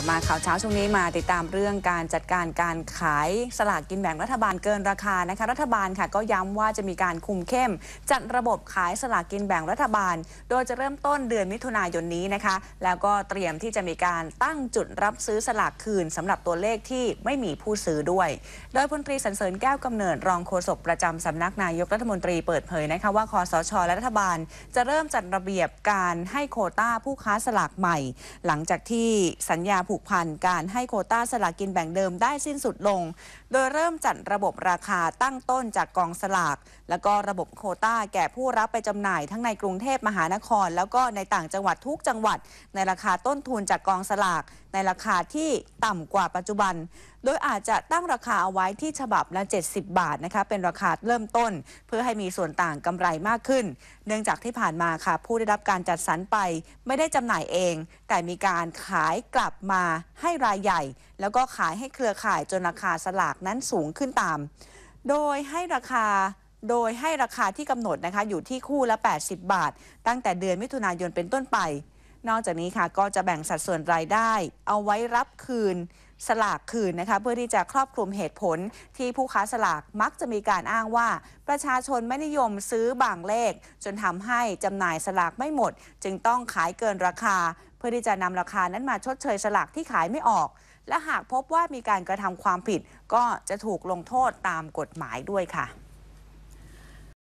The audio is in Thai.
ลับมาข่าวเช้าช่วงนี้มาติดตามเรื่องการจัดการการขายสลากกินแบ่งรัฐบาลเกินราคานะคะ รัฐบาลค่ะก็ย้ำว่าจะมีการคุมเข้ม จัดระบบขายสลากกินแบ่งรัฐบาล โดยจะเริ่มต้นเดือนมิถุนายนนี้นะคะ แล้วก็เตรียมที่จะมีการตั้งจุดรับซื้อสลากคืนสำหรับตัวเลขที่ไม่มีผู้ซื้อด้วย โดยพลตรีสันเสริญแก้วกำเนิดรองโฆษกประจำสำนักนายกรัฐมนตรีเปิดเผยนะคะว่าคอสชและรัฐบาล จะเริ่มจัดระเบียบการให้โคต้าผู้ค้าสลากใหม่ หลังจากที่สัญญาผูกพันการให้โคต้าสลากกินแบ่งเดิมได้สิ้นสุดลง โดยเริ่มจัดระบบราคาตั้งต้นจากกองสลาก แล้วก็ระบบโคต้าแก่ผู้รับไปจำหน่ายทั้งในกรุงเทพมหานคร แล้วก็ในต่างจังหวัดทุกจังหวัด ในราคาต้นทุนจากกองสลาก ในราคาที่ต่ำกว่าปัจจุบัน โดยอาจจะตั้งราคาเอาไว้ที่ฉบับละ 70 บาทนะคะเป็นราคาเริ่มต้น เพื่อให้มีส่วนต่างกำไรมากขึ้น เนื่องจากที่ผ่านมาค่ะ ผู้ได้รับการจัดสรรไป ไม่ได้จำหน่ายเอง แต่มีการขายกลับมาให้รายใหญ่ แล้วก็ขายให้เครือข่ายจนราคาสลากนั้นสูงขึ้นตาม โดยให้ราคาโดยให้ราคาที่กำหนดนะคะอยู่ที่คู่ละ 80 บาท ตั้งแต่เดือนมิถุนายนเป็นต้นไป นอกจากนี้ค่ะก็จะแบ่งสัดส่วนรายได้ เอาไว้รับคืน สลากคืนนะคะเพื่อที่จะครอบคลุมเหตุผลที่ผู้ค้าสลากมักจะมีการอ้างว่า ประชาชนไม่นิยมซื้อบางเลข จนทำให้จำหน่ายสลากไม่หมด จึงต้องขายเกินราคา เพื่อที่จะนำราคานั้นมาชดเชยสลากที่ขายไม่ออก และหากพบว่ามีการกระทำความผิด ก็จะถูกลงโทษตามกฎหมายด้วยค่ะ